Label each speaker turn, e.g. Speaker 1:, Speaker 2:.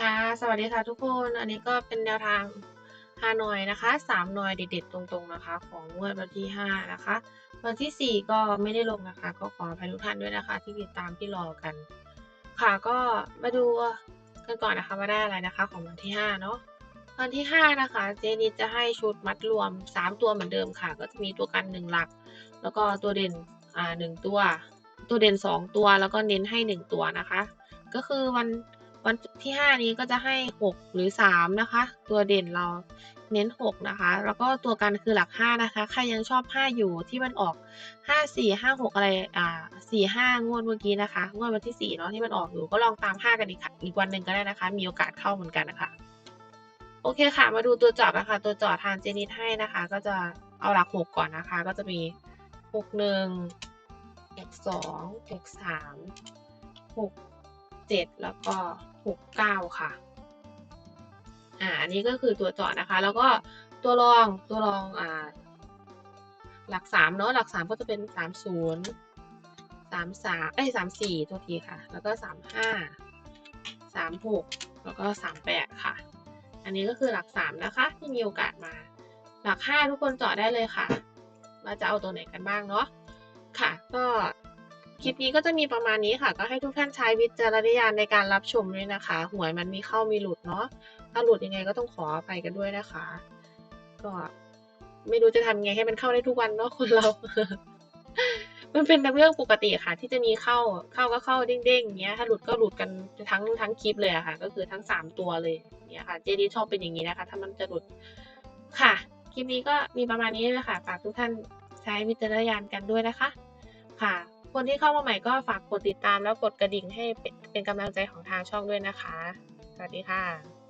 Speaker 1: ค่ะ สวัสดีค่ะทุกคน อันนี้ก็เป็นแนวทางฮานอยนะคะ3หน่วยเด็ดๆตรงๆนะคะ ของงวดวันที่ 5 นะคะ วันที่ 4 ก็ไม่ได้ลงนะคะ ก็ขออภัยทุกท่านด้วยนะคะ ที่ติดตามที่รอกัน ค่ะก็มาดูกันก่อนนะคะว่าได้อะไรนะคะ ของวันที่ 5 เนาะวันที่ 5 นะคะ เจนิดจะให้ชุดมัดรวม 3 ตัวเหมือนเดิมค่ะ ก็จะมีตัวกัน 1 หลัก แล้วก็ตัวเด่นอ่า1ตัว ตัวเด่น 2 ตัวแล้วก็เน้นให้ 1 ตัวนะคะ ก็คือวัน วันที่ 5 นี้ก็จะให้ 6 หรือ 3 นะคะ ตัวเด่นเราเน้น 6 นะคะ แล้วก็ตัวกันคือหลัก 5 นะคะ ใครยังชอบ 5 อยู่ที่มันออก 5 4 5 6 อะไร อ่า 4 5 งวดเมื่อกี้นะคะ งวดวันที่ 4 เนาะที่มันออกอยู่ ก็ลองตาม 5 กันอีกค่ะอีกวันหนึ่งก็ได้นะคะ มีโอกาสเข้าเหมือนกันนะคะ โอเคค่ะ มาดูตัวจาะกันค่ะตัวจาะทางเจนิดให้นะคะ ก็จะเอาหลัก 6 ก่อนนะคะ ก็จะมี 61 62 63 67 แล้วก็ 69 ค่ะ อ่า อันนี้ก็คือตัวเจาะนะคะ แล้วก็ตัวรอง ตัวรอง อ่า หลัก3เนาะ หลัก 3 ก็จะเป็น 30 33 เอ๊ย34โทษทีค่ะ แล้วก็ 35 36 แล้วก็ 38 ค่ะ อันนี้ก็คือหลัก 3 นะคะ ที่มีโอกาสมา หลัก 5 ทุกคนเจาะได้เลยค่ะ ว่าจะเอาตัวไหนกันบ้างเนาะ ค่ะ ก็ คลิปนี้ก็จะมีประมาณนี้ค่ะ ก็ให้ทุกท่านใช้วิจารณญาณในการรับชมด้วยนะคะ หวยมันมีเข้ามีหลุดเนาะ ถ้าหลุดยังไงก็ต้องขออภัยกันด้วยนะคะ ก็ไม่รู้จะทำยังไงให้มันเข้าได้ทุกวันเนาะคนเรา มันเป็นเรื่องปกติค่ะ ที่จะมีเข้า เข้าก็เข้าเด้งๆอย่างเงี้ย ถ้าหลุดก็หลุดกันทั้งทั้งคลิปเลยอะค่ะ ก็คือทั้ง3ตัวเลยเงี้ยค่ะ เจนิชอบเป็นอย่างงี้นะคะ ถ้ามันจะหลุด ค่ะ คลิปนี้ก็มีประมาณนี้เลยค่ะ ฝากทุกท่านใช้วิจารณญาณกันด้วยนะคะ ค่ะ คนที่เข้ามาใหม่ก็ฝากกดติดตามแล้วกดกระดิ่งให้เป็นเป็นกำลังใจของทางช่องด้วยนะคะ สวัสดีค่ะ